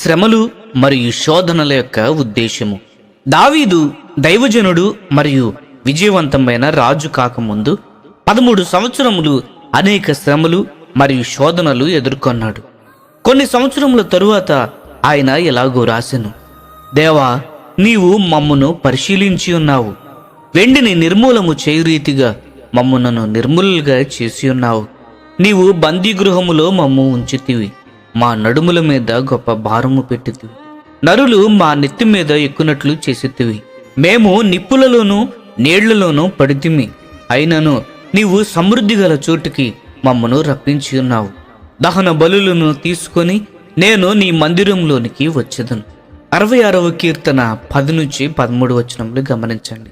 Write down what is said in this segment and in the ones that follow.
శ్రమలు మరియు శోధనల యొక్క ఉద్దేశము దావీదు దైవజనుడు మరియు విజయవంతమైన రాజు కాకముందు పదమూడు సంవత్సరములు అనేక శ్రమలు మరియు శోధనలు ఎదుర్కొన్నాడు. కొన్ని సంవత్సరముల తరువాత ఆయన ఎలాగో రాసెను. దేవా నీవు మమ్మును పరిశీలించి ఉన్నావు. వెండిని నిర్మూలము చేయు రీతిగా మమ్మునను నిర్మూలుగా చేసి ఉన్నావు. నీవు బందీగృహములో మమ్ము ఉంచితివి. మా నడుముల మీద గొప్ప భారము పెట్టితివి. నరులు మా నెత్తి మీద ఎక్కునట్లు చేసితివి. మేము నిప్పులలోనూ నీళ్ళలోనూ పడితిమి. అయినను నీవు సమృద్ధి గల చోటుకి మమ్మను రప్పించి ఉన్నావు. దహన బలులను తీసుకొని నేను నీ మందిరంలోనికి వచ్చేదను. అరవై ఆరవ కీర్తన పది నుంచి పదమూడు వచనములు గమనించండి.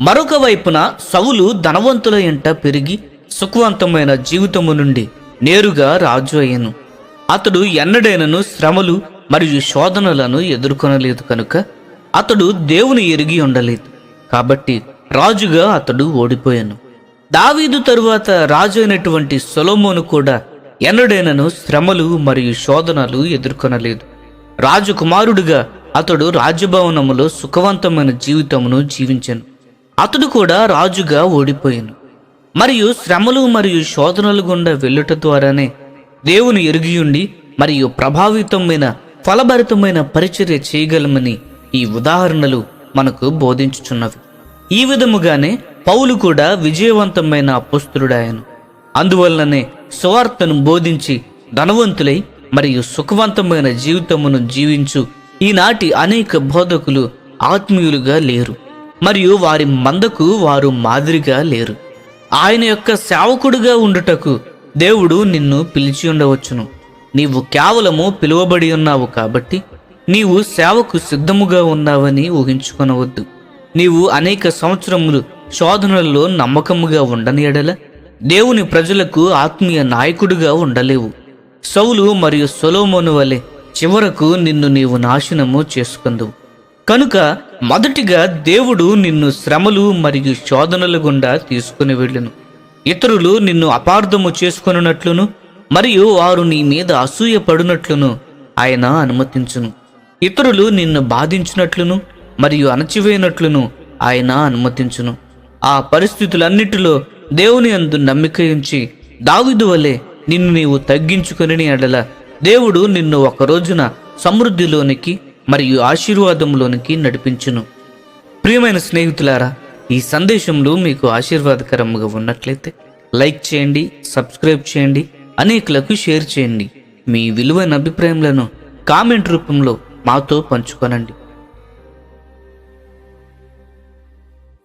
మరొక వైపున సవులు ధనవంతుల ఎంట పెరిగి సుఖవంతమైన జీవితము నుండి నేరుగా రాజు అయ్యను. అతడు ఎన్నడైనను శ్రమలు మరియు శోధనలను ఎదుర్కొనలేదు కనుక అతడు దేవుని ఎరిగి ఉండలేదు. కాబట్టి రాజుగా అతడు ఓడిపోయాను. దావీదు తరువాత రాజు అయినటువంటి సొలొమోను కూడా ఎన్నడైనను శ్రమలు మరియు శోధనలు ఎదుర్కొనలేదు. రాజకుమారుడిగా అతడు రాజభవనములో సుఖవంతమైన జీవితమును జీవించాను. అతడు కూడా రాజుగా ఓడిపోయాను. మరియు శ్రమలు మరియు శోధనలు గుండా వెళ్ళుట ద్వారానే దేవుని ఎరిగియుండి మరియు ప్రభావితమైన ఫలభరితమైన పరిచర్య చేయగలమని ఈ ఉదాహరణలు మనకు బోధించుచున్నవి. ఈ విధముగానే పౌలు కూడా విజయవంతమైన అపుస్తుడాయను అందువలననే సువార్తను బోధించి ధనవంతులై మరియు సుఖవంతమైన జీవితమును జీవించు ఈనాటి అనేక బోధకులు ఆత్మీయులుగా లేరు. మరియు వారి మందకు వారు మాదిరిగా లేరు. ఆయన యొక్క సేవకుడుగా ఉండుటకు దేవుడు నిన్ను పిలిచి ఉండవచ్చును. నీవు కేవలము పిలువబడి ఉన్నావు కాబట్టి నీవు సేవకు సిద్ధముగా ఉన్నావని ఊహించుకొనవద్దు. నీవు అనేక సంవత్సరములు శోధనలలో నమ్మకముగా ఉండని ఎడల దేవుని ప్రజలకు ఆత్మీయ నాయకుడిగా ఉండలేవు. సౌలు మరియు సొలోమోను వలె చివరకు నిన్ను నీవు నాశనము చేసుకుందువు. కనుక మొదటిగా దేవుడు నిన్ను శ్రమలు మరియు శోధనల గుండా తీసుకుని వెళ్ళును. ఇతరులు నిన్ను అపార్థము చేసుకొనున్నట్లును మరియు వారు నీ మీద అసూయ పడునట్లును ఆయన అనుమతించును. ఇతరులు నిన్ను బాధించినట్లును మరియు అణచివేయనట్లును ఆయన అనుమతించును. ఆ పరిస్థితులన్నిటిలో దేవుని అందు నమ్మిక ఉంచి దావిదు వలె నిన్ను నీవు తగ్గించుకుని అడల దేవుడు నిన్ను ఒక రోజున సమృద్ధిలోనికి మరియు ఆశీర్వాదంలోనికి నడిపించును. ప్రియమైన స్నేహితులారా ఈ సందేశంలో మీకు ఆశీర్వాదకరంగా ఉన్నట్లయితే లైక్ చేయండి సబ్స్క్రైబ్ చేయండి అనేకులకు షేర్ చేయండి. మీ విలువైన అభిప్రాయములను కామెంట్ రూపంలో మాతో పంచుకొనండి.